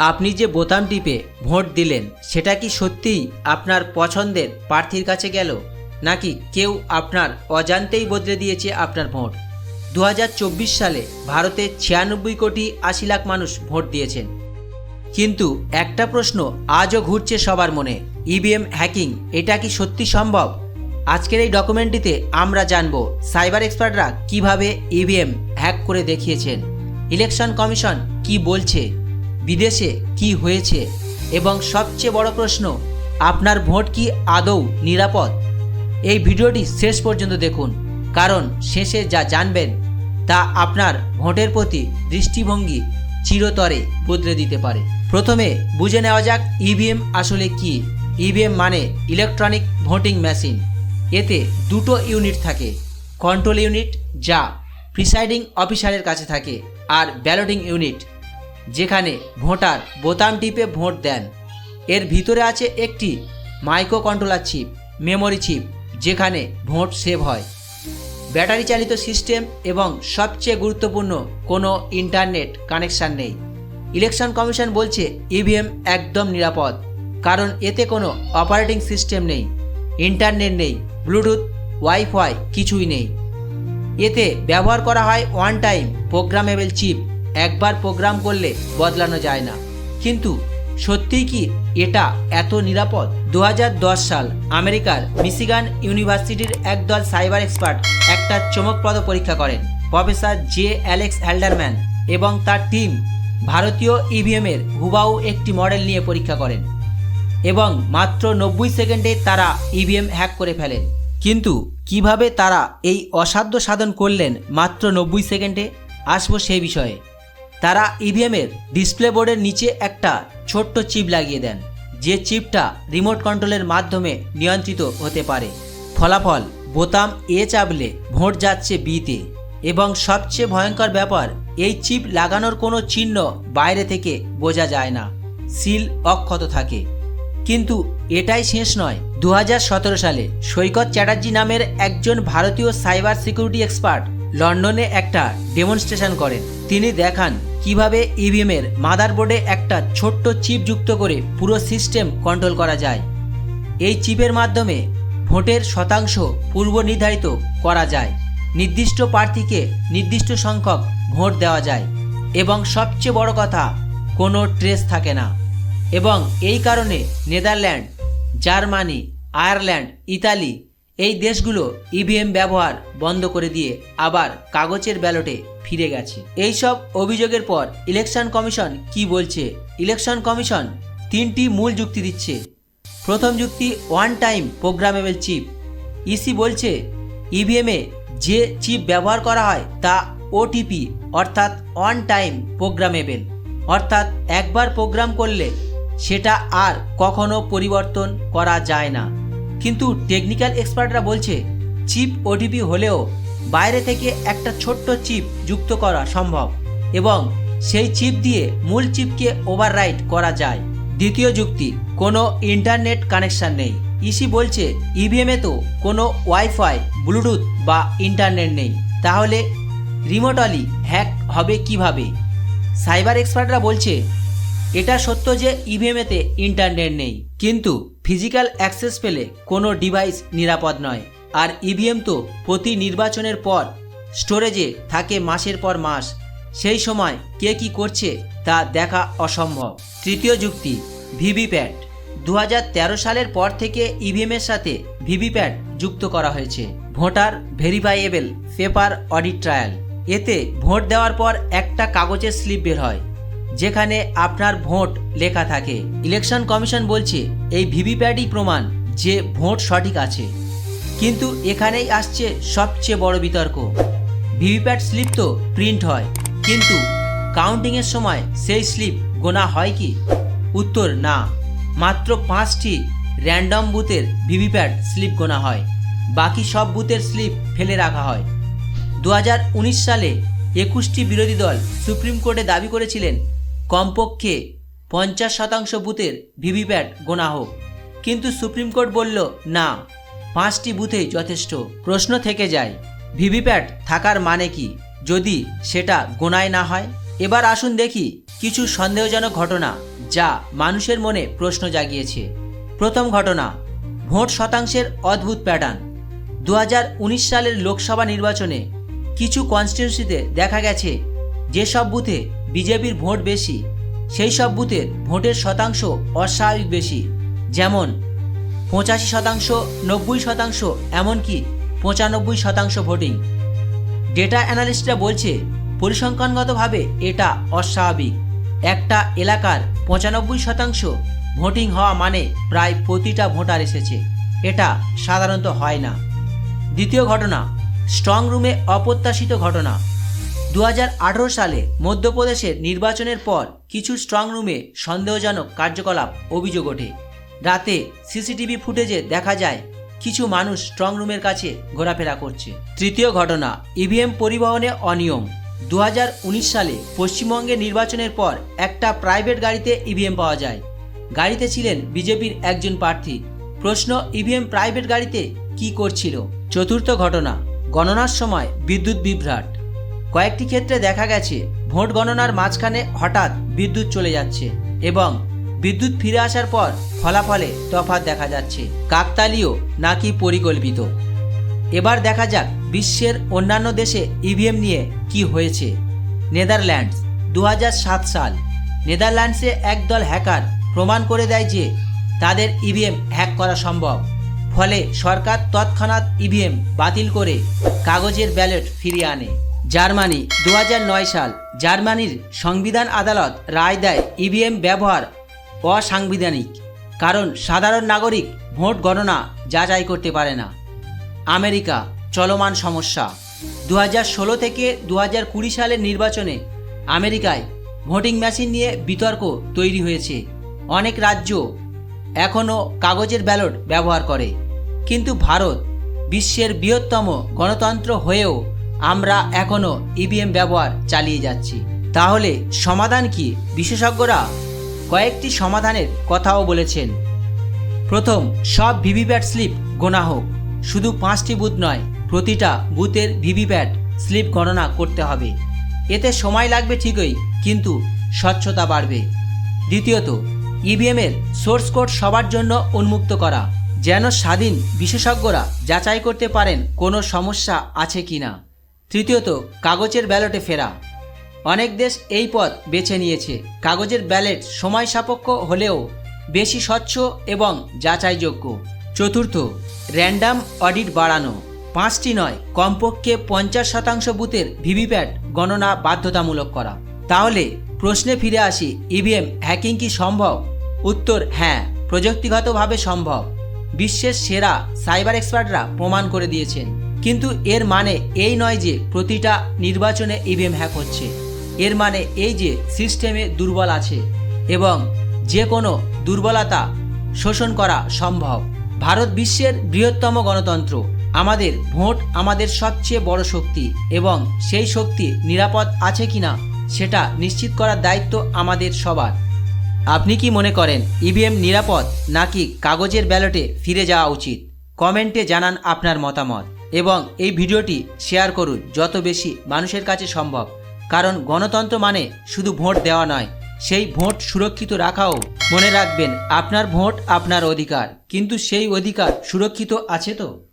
আপনি যে বোতাম টিপে ভোট দিলেন, সেটা কি সত্যিই আপনার পছন্দের প্রার্থীর কাছে গেল? নাকি কেউ আপনার অজান্তেই বদলে দিয়েছে আপনার ভোট? দু হাজার চব্বিশ সালে ভারতে ছিয়ানব্বই কোটি আশি লাখ মানুষ ভোট দিয়েছেন। কিন্তু একটা প্রশ্ন আজও ঘুরছে সবার মনে, ইভিএম হ্যাকিং, এটা কি সত্যি সম্ভব? আজকের এই ডকুমেন্টটিতে আমরা জানব সাইবার এক্সপার্টরা কীভাবে ইভিএম হ্যাক করে দেখিয়েছেন। ইলেকশন কমিশন কি বলছে? বিদেশে কি হয়েছে? এবং সবচেয়ে বড় প্রশ্ন, আপনার ভোট কি আদৌ নিরাপদ? এই ভিডিওটি শেষ পর্যন্ত দেখুন, কারণ শেষে যা জানবেন, তা আপনার ভোটের প্রতি দৃষ্টিভঙ্গি চিরতরে বদলে দিতে পারে। প্রথমে বুঝে নেওয়া যাক ইভিএম আসলে কি। ইভিএম মানে ইলেকট্রনিক ভোটিং মেশিন। এতে দুটো ইউনিট থাকে, কন্ট্রোল ইউনিট যা প্রিসাইডিং অফিসারের কাছে থাকে, আর ব্যালটিং ইউনিট যেখানে ভোটার বোতাম টিপে ভোট দেন। এর ভিতরে আছে একটি microcontroller chip, memory chip, যেখানে ভোট সেভ হয়। ব্যাটারি চালিত সিস্টেম এবং সবচেয়ে গুরুত্বপূর্ণ কোনো ইন্টারনেট কানেকশন নেই। ইলেকশন কমিশন বলছে ইভিএম একদম নিরাপদ, কারণ এতে কোনো অপারেটিং সিস্টেম নেই, ইন্টারনেট নেই, ব্লুটুথ, ওয়াইফাই কিছুই নেই। এতে ব্যবহার করা হয় ওয়ান টাইম প্রোগ্রামেবল চিপ একবার প্রোগ্রাম করলে বদলানো যায় না। কিন্তু সত্যিই কি এটা এত নিরাপদ? দু হাজার দশ সাল আমেরিকার মিশিগান ইউনিভার্সিটির একদল সাইবার এক্সপার্ট একটা চমকপ্রদ পরীক্ষা করেন। প্রফেসর জে অ্যালেক্স অ্যাল্ডারম্যান এবং তার টিম ভারতীয় ইভিএমের হুবাউ একটি মডেল নিয়ে পরীক্ষা করেন এবং মাত্র নব্বই সেকেন্ডে তারা ইভিএম হ্যাক করে ফেলেন। কিন্তু কীভাবে তারা এই অসাধ্য সাধন করলেন মাত্র নব্বই সেকেন্ডে? আসব সেই বিষয়ে। তারা ইভিএমের ডিসপ্লে বোর্ডের নিচে একটা ছোট্ট চিপ লাগিয়ে দেন, যে চিপটা রিমোট কন্ট্রোলের মাধ্যমে নিয়ন্ত্রিত হতে পারে। ফলাফল, বোতাম এ চাপলে ভোট যাচ্ছে বিতে এবং সবচেয়ে ভয়ঙ্কর ব্যাপার, এই চিপ লাগানোর কোনো চিহ্ন বাইরে থেকে বোঝা যায় না। সিল অক্ষত থাকে। কিন্তু এটাই শেষ নয়। দু সালে সৈকত চ্যাটার্জি নামের একজন ভারতীয় সাইবার সিকিউরিটি এক্সপার্ট লন্ডনে একটা ডেমনস্ট্রেশন করেন। তিনি দেখান কীভাবে ইভিএমের মাদারবোর্ডে একটা ছোট্ট চিপ যুক্ত করে পুরো সিস্টেম কন্ট্রোল করা যায়। এই চিপের মাধ্যমে ভোটের শতাংশ পূর্ব নির্ধারিত করা যায়। নির্দিষ্ট প্রার্থীকে নির্দিষ্ট সংখ্যক ভোট দেওয়া যায়। এবং সবচেয়ে বড় কথা, কোনো ট্রেস থাকে না। এবং এই কারণে নেদারল্যান্ড, জার্মানি, আয়ারল্যান্ড, ইতালি এই দেশগুলো ইভিএম ব্যবহার বন্ধ করে দিয়ে আবার কাগজের ব্যালটে ফিরে গেছে। এই সব অভিযোগের পর ইলেকশন কমিশন কি বলছে? ইলেকশন কমিশন তিনটি মূল যুক্তি দিচ্ছে। প্রথম যুক্তি, one time programmable chip. EC বলছে ইভিএমে যে চিপ ব্যবহার করা হয় তা ওটিপি অর্থাৎ ওয়ান টাইম প্রোগ্রামেবল। অর্থাৎ একবার প্রোগ্রাম করলে সেটা আর কখনো পরিবর্তন করা যায় না। কিন্তু টেকনিক্যাল এক্সপার্টরা বলছে চিপ ওটিপি হলেও বাইরে থেকে একটা ছোট্ট চিপ যুক্ত করা সম্ভব এবং সেই চিপ দিয়ে মূল চিপকে ওভাররাইট করা যায়। দ্বিতীয় যুক্তি, কোনো ইন্টারনেট কানেকশন নেই। ইসি বলছে ইভিএমে তো কোনো ওয়াইফাই ব্লুটুথ বা ইন্টারনেট নেই। তাহলে রিমোটলি হ্যাক হবে কীভাবে? সাইবার এক্সপার্টরা বলছে, এটা সত্য যে ইভিএমেতে ইন্টারনেট নেই। কিন্তু ফিজিক্যাল অ্যাক্সেস পেলে কোনো ডিভাইস নিরাপদ নয়। আর ইভিএম তো প্রতি নির্বাচনের পর স্টোরেজে থাকে মাসের পর মাস। সেই সময় কে কি করছে তা দেখা অসম্ভব। তৃতীয় যুক্তি, ভিভিপ্যাট। দু হাজার তেরো সালের পর থেকে ইভিএমের সাথে ভিভিপ্যাট যুক্ত করা হয়েছে। Voter verifiable paper audit trail এতে ভোট দেওয়ার পর একটা কাগজের স্লিপ বের হয়। যেখানে আপনার ভোট লেখা থাকে। ইলেকশন কমিশন বলছে, এই ভিভিপ্যাটই প্রমাণ যে ভোট সঠিক আছে। কিন্তু এখানেই আসছে সবচেয়ে বড় বিতর্ক। ভিভিপ্যাট স্লিপ তো প্রিন্ট হয়, কিন্তু কাউন্টিংয়ের সময় সেই স্লিপ গোনা হয় কি? উত্তর না। মাত্র পাঁচটি র্যান্ডম বুথের ভিভিপ্যাট স্লিপ গোনা হয়, বাকি সব বুথের স্লিপ ফেলে রাখা হয়। দু হাজার উনিশ সালে একুশটি বিরোধী দল সুপ্রিম কোর্টে দাবি করেছিলেন কমপক্ষে পঞ্চাশ শতাংশ বুথের ভিভিপ্যাট গোনা হোক। কিন্তু সুপ্রিম কোর্ট বলল, না, পাঁচটি বুথেই যথেষ্ট। প্রশ্ন থেকে যায় ভিভিপ্যাট থাকার মানে কি? যদি সেটা গোনায় না হয়? এবার আসুন দেখি কিছু সন্দেহজনক ঘটনা যা মানুষের মনে প্রশ্ন জাগিয়েছে। প্রথম ঘটনা, ভোট শতাংশের অদ্ভুত প্যাটার্ন। দু হাজার উনিশ সালের লোকসভা নির্বাচনে কিছু কনস্টিটিউন্সিতে দেখা গেছে, যেসব বুথে বিজেপির ভোট বেশি, সেই সব বুথের ভোটের শতাংশ অস্বাভাবিক বেশি। যেমন, পঁচাশি শতাংশ, নব্বই শতাংশ, এমনকি পঁচানব্বই শতাংশ ভোটিং। ডেটা অ্যানালিস্টরা বলছে, পরিসংখ্যানগতভাবে এটা অস্বাভাবিক। একটা এলাকার পঁচানব্বই শতাংশ ভোটিং হওয়া মানে প্রায় প্রতিটা ভোটার এসেছে। এটা সাধারণত হয় না। দ্বিতীয় ঘটনা, স্ট্রং রুমে অপ্রত্যাশিত ঘটনা। দু হাজার আঠারো সালে মধ্যপ্রদেশের নির্বাচনের পর কিছু স্ট্রং রুমে সন্দেহজনক কার্যকলাপ, অভিযোগ ওঠে। রাতে সিসিটিভি ফুটেজে দেখা যায়, কিছু মানুষ স্ট্রং রুমের কাছে ঘোরাফেরা করছে। তৃতীয় ঘটনা ইভিএম পরিবহনে অনিয়ম। দু হাজার উনিশ সালে পশ্চিমবঙ্গে নির্বাচনের পর একটা প্রাইভেট গাড়িতে ইভিএম পাওয়া যায়। গাড়িতে ছিলেন বিজেপির একজন প্রার্থী। প্রশ্ন ইভিএম প্রাইভেট গাড়িতে কি করছিল? চতুর্থ ঘটনা, গণনার সময় বিদ্যুৎ বিভ্রাট। কয়েকটি ক্ষেত্রে দেখা গেছে, ভোট গণনার মাঝখানে হঠাৎ বিদ্যুৎ চলে যাচ্ছে এবং বিদ্যুৎ ফিরে আসার পর ফলাফলে তফাৎ দেখা যাচ্ছে। কাকতালীয় নাকি পরিকল্পিত? এবার দেখা যাক বিশ্বের অন্যান্য দেশে ইভিএম নিয়ে কি হয়েছে। নেদারল্যান্ডস দু হাজার সাত সাল। নেদারল্যান্ডসে একদল হ্যাকার প্রমাণ করে দেয় যে তাদের ইভিএম হ্যাক করা সম্ভব। ফলে সরকার তৎক্ষণাৎ ইভিএম বাতিল করে কাগজের ব্যালট ফিরিয়ে আনে। জার্মানি দু হাজার নয় সাল। জার্মানির সংবিধান আদালত রায় দেয় ইভিএম ব্যবহার অসাংবিধানিক, কারণ সাধারণ নাগরিক ভোট গণনা যাচাই করতে পারে না। আমেরিকা, চলমান সমস্যা। দু থেকে দু সালের নির্বাচনে আমেরিকায় ভোটিং মেশিন নিয়ে বিতর্ক তৈরি হয়েছে। অনেক রাজ্য এখনও কাগজের ব্যালট ব্যবহার করে। কিন্তু ভারত বিশ্বের বৃহত্তম গণতন্ত্র হয়েও আমরা এখনও ইভিএম ব্যবহার চালিয়ে যাচ্ছি। তাহলে সমাধান কি? বিশেষজ্ঞরা কয়েকটি সমাধানের কথাও বলেছেন। প্রথম, সব ভিভিপ্যাট স্লিপ গোনা হোক। শুধু পাঁচটি বুথ নয়, প্রতিটা বুথের ভিভিপ্যাট স্লিপ গণনা করতে হবে। এতে সময় লাগবে ঠিকই, কিন্তু স্বচ্ছতা বাড়বে। দ্বিতীয়ত ইভিএমের সোর্স কোড সবার জন্য উন্মুক্ত করা, যেন স্বাধীন বিশেষজ্ঞরা যাচাই করতে পারেন কোনো সমস্যা আছে কি না তৃতীয়ত, কাগজের ব্যালটে ফেরা। অনেক দেশ এই পথ বেছে নিয়েছে। কাগজের ব্যালেট সময় সাপেক্ষ হলেও বেশি স্বচ্ছ এবং যাচাইযোগ্য। চতুর্থ, র্যান্ডাম অডিট বাড়ানো। পাঁচটি নয়, কমপক্ষে পঞ্চাশ শতাংশ বুথের ভিভিপ্যাট গণনা বাধ্যতামূলক করা। তাহলে, প্রশ্নে ফিরে আসি, ইভিএম হ্যাকিং কি সম্ভব? উত্তর হ্যাঁ প্রযুক্তিগতভাবে সম্ভব। বিশ্বের সেরা সাইবার এক্সপার্টরা প্রমাণ করে দিয়েছেন। কিন্তু এর মানে এই নয় যে প্রতিটা নির্বাচনে ইভিএম হ্যাক হচ্ছে। এর মানে এই যে সিস্টেমে দুর্বল আছে এবং যে কোনো দুর্বলতা শোষণ করা সম্ভব। ভারত বিশ্বের বৃহত্তম গণতন্ত্র, আমাদের ভোট আমাদের সবচেয়ে বড় শক্তি এবং সেই শক্তি নিরাপদ আছে কিনা সেটা নিশ্চিত করার দায়িত্ব আমাদের সবার। আপনি কি মনে করেন ইভিএম নিরাপদ নাকি কাগজের ব্যালটে ফিরে যাওয়া উচিত? কমেন্টে জানান আপনার মতামত। এবং এই ভিডিওটি শেয়ার করুন যত বেশি মানুষের কাছে সম্ভব। কারণ গণতন্ত্র মানে শুধু ভোট দেওয়া নয়, সেই ভোট সুরক্ষিত রাখাও। মনে রাখবেন, আপনার ভোট আপনার অধিকার, কিন্তু সেই অধিকার সুরক্ষিত আছে তো?